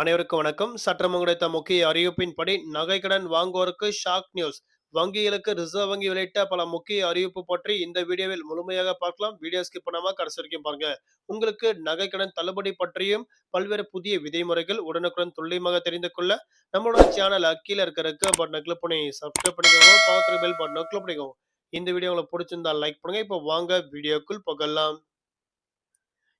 அனைவருக்கும் வணக்கம். சற்றம் கிடைத்த முக்கிய அறிவிப்பின்படி நகைக்கடன் வாங்குவோருக்கு ஷாக் நியூஸ். வங்கிகளுக்கு ரிசர்வ் வங்கி வெளியிட்ட பல முக்கிய அறிவிப்பு பற்றி இந்த வீடியோவில் முழுமையாக பார்க்கலாம். வீடியோ ஸ்கிப் பண்ணாம கடைசி வரைக்கும் பாருங்க. உங்களுக்கு நகைக்கடன் தள்ளுபடி பற்றியும் பல்வேறு புதிய விதிமுறைகள் உடனுக்குடன் துல்லியமாக தெரிந்து கொள்ள நம்மளோட சேனல் கீழே இருக்கிற ரெக்க பட்டனை கிளிக் பண்ணி சப்ஸ்கிரைப் பண்ணிக்கோங்க. பக்கத்தில் பெல் பட்டனை கிளிக் பண்ணிக்கோங்க. இந்த வீடியோ உங்களுக்கு பிடிச்சிருந்தா லைக் பண்ணுங்க. இப்போ வாங்க வீடியோக்குள் போகலாம்.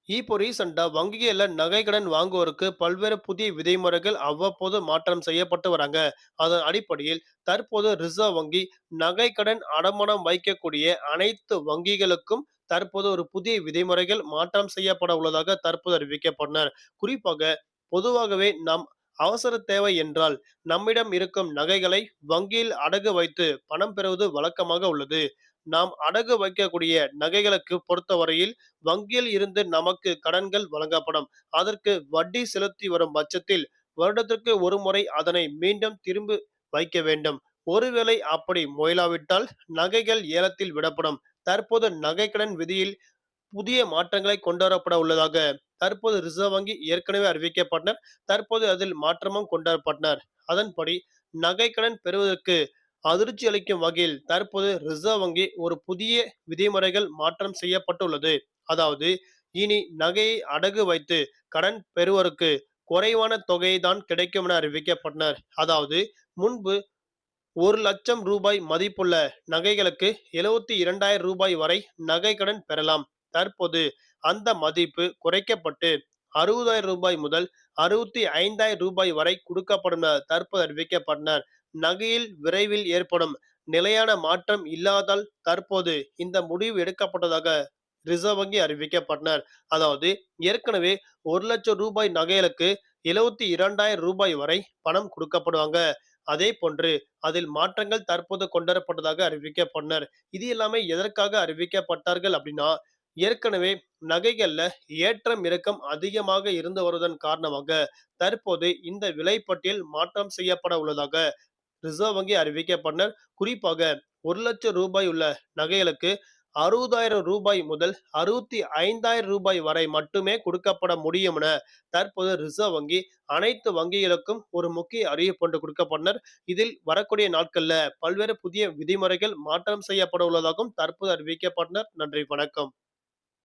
இப்போ ரீசெண்டா வங்கிகள்ல கடன் வாங்குவோருக்கு பல்வேறு புதிய விதிமுறைகள் அவ்வப்போது மாற்றம் செய்யப்பட்டு வராங்க. அதன் அடிப்படையில் தற்போது ரிசர்வ் வங்கி நகை கடன் அடமானம் வைக்கக்கூடிய அனைத்து வங்கிகளுக்கும் தற்போது ஒரு புதிய விதிமுறைகள் மாற்றம் செய்யப்பட உள்ளதாக தற்போது அறிவிக்கப்பட்டனர். குறிப்பாக பொதுவாகவே நாம் அவசர தேவை என்றால் நம்மிடம் இருக்கும் நகைகளை வங்கியில் அடகு வைத்து பணம் பெறுவது வழக்கமாக உள்ளது. நாம் அடகு வைக்கக்கூடிய நகைகளுக்கு பொறுத்தவரையில் வங்கியில் இருந்து நமக்கு கடன்கள் வழங்கப்படும். அதற்கு வட்டி செலுத்தி வரும் பட்சத்தில் வருடத்திற்கு ஒரு முறை அதனை மீண்டும் திரும்பி வைக்க வேண்டும். ஒருவேளை அப்படி முயலாவிட்டால் நகைகள் ஏலத்தில் விடப்படும். தற்போது நகைக்கடன் விதியில் புதிய மாற்றங்களை கொண்டு வரப்பட உள்ளதாக தற்போது ரிசர்வ் வங்கி ஏற்கனவே அறிவிக்கப்பட்டனர் தற்போது அதில் மாற்றமும் கொண்டாடப்பட்டனர் அதன்படி அதன்படி நகைக்கடன் பெறுவதற்கு அதிர்ச்சி அளிக்கும் வகையில் தற்போது ரிசர்வ் வங்கி ஒரு புதிய விதிமுறைகள் மாற்றம் செய்யப்பட்டுள்ளது. அதாவது இனி நகையை அடகு வைத்து கடன் பெறுவோருக்கு குறைவான தொகை தான் கிடைக்கும் என அறிவிக்கப்பட்டனர். அதாவது முன்பு ஒரு லட்சம் ரூபாய் மதிப்புள்ள நகைகளுக்கு எழுபத்தி இரண்டாயிரம் ரூபாய் வரை நகை கடன் பெறலாம். தற்போது அந்த மதிப்பு குறைக்கப்பட்டு அறுபதாயிரம் ரூபாய் முதல் அறுபத்தி ஐந்தாயிரம் ரூபாய் வரை கொடுக்கப்படும் தற்போது அறிவிக்கப்பட்டனர். நகையில் விரைவில் ஏற்படும் நிலையான மாற்றம் இல்லாதால் தற்போது இந்த முடிவு எடுக்கப்பட்டதாக ரிசர்வ் வங்கி அறிவிக்கப்பட்டனர். அதாவது ஏற்கனவே ஒரு லட்சம் ரூபாய் நகைகளுக்கு எழுவத்தி இரண்டாயிரம் ரூபாய் வரை பணம் கொடுக்கப்படுவாங்க. அதே போன்று அதில் மாற்றங்கள் தற்போது கொண்டுவரப்பட்டதாக அறிவிக்கப்பட்டனர். இது எல்லாமே எதற்காக அறிவிக்கப்பட்டார்கள் அப்படின்னா ஏற்கனவே நகைகள்ல ஏற்றம் இறக்கம் அதிகமாக இருந்து வருவதன் காரணமாக தற்போது இந்த விலைப்பட்டியல் மாற்றம் செய்யப்பட உள்ளதாக ரிசர்வ் வங்கி அறிவிக்கப்பட்டனர் குறிப்பாக ஒரு லட்சம் ரூபாய் உள்ள நகைகளுக்கு அறுபதாயிரம் ரூபாய் முதல் அறுபத்தி ஐந்தாயிரம் ரூபாய் வரை மட்டுமே கொடுக்கப்பட முடியும் என தற்போது ரிசர்வ் வங்கி அனைத்து வங்கிகளுக்கும் ஒரு முக்கிய அறிவிப்பு ஒன்று கொடுக்கப்பட்டனர் இதில் வரக்கூடிய நாட்கள்ல பல்வேறு புதிய விதிமுறைகள் மாற்றம் செய்யப்பட உள்ளதாகவும் தற்போது அறிவிக்கப்பட்டனர் நன்றி வணக்கம்.